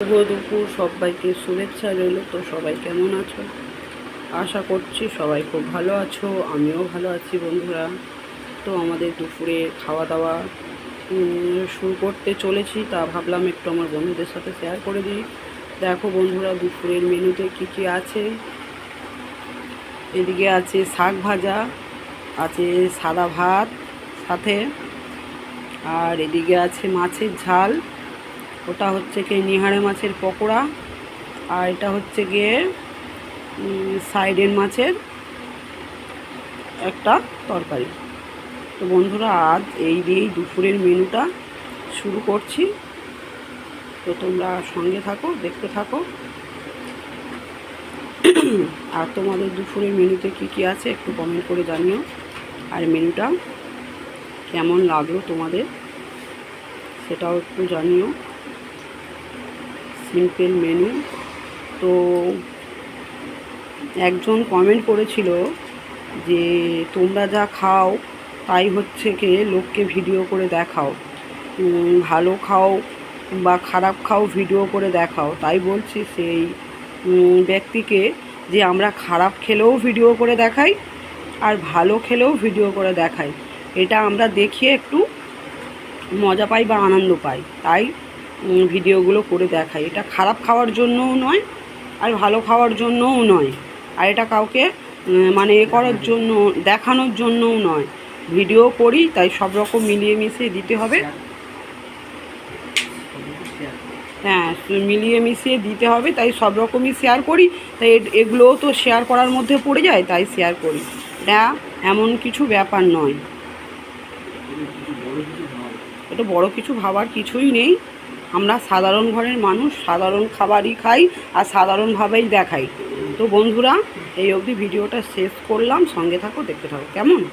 শুভ দুপুর, সবাইকে শুভেচ্ছা রইল। তো সবাই কেমন আছো? আশা করছি সবাই খুব ভালো আছো, আমিও ভালো আছি বন্ধুরা। তো আমাদের দুপুরে খাওয়া দাওয়া শুরু করতে চলেছি, তা ভাবলাম একটু আমার বন্ধুদের সাথে শেয়ার করে দিই। দেখো বন্ধুরা, দুপুরের মেনুতে কী কী আছে? এদিকে আছে শাক ভাজা, আছে সাদা ভাত সাথে, আর এদিকে আছে মাছের ঝাল। ওটা হচ্ছে কি নিহারে মাছের পকোড়া, আর এটা হচ্ছে গিয়ে সাইডের মাছের একটা তরকারি। তো বন্ধুরা, আজ এই দিয়েই দুপুরের মেনুটা শুরু করছি। তো তোমরা সঙ্গে থাকো, দেখতে থাকো। আর তোমাদের দুপুরের মেনুতে কি কি আছে একটু কমেন্ট করে জানিও। আর মেনুটা কেমন লাগল তোমাদের, সেটাও একটু জানিও। Simple menu. তো একজন কমেন্ট করেছিল যে, তোমরা যা খাও, তাই হচ্ছে কি লোককে ভিডিও করে দেখাও। ভালো খাও বা খারাপ খাও ভিডিও করে দেখাও। তাই বলছি সেই ব্যক্তিকে যে, আমরা খারাপ খেলেও ভিডিও করে দেখাই আর ভালো খেলেও ভিডিও করে দেখাই। এটা আমরা দেখিয়ে একটু মজা পাই বা আনন্দ পাই। তাই ভিডিওগুলো করে দেখাই এটা খারাপ খাওয়ার জন্যও নয়, আর ভালো খাওয়ার জন্যও নয়। আর এটা কাউকে মানে এ করার জন্য, দেখানোর জন্যও নয়। ভিডিও করি, তাই সব রকম মিলিয়ে মিশিয়ে দিতে হবে। হ্যাঁ মিলিয়ে মিশিয়ে দিতে হবে, তাই সব রকমই শেয়ার করি। তাই এগুলোও তো শেয়ার করার মধ্যে পড়ে যায়, তাই শেয়ার করি। এটা এমন কিছু ব্যাপার নয়। এটা বড় কিছু ভাবার কিছুই নেই। আমরা সাধারণ ঘরের মানুষ, সাধারণ খাবারই খাই আর সাধারণভাবেই দেখাই। তো বন্ধুরা, এই অবধি ভিডিওটা শেষ করলাম। সঙ্গে থাকো, দেখতে থাকো। কেমন?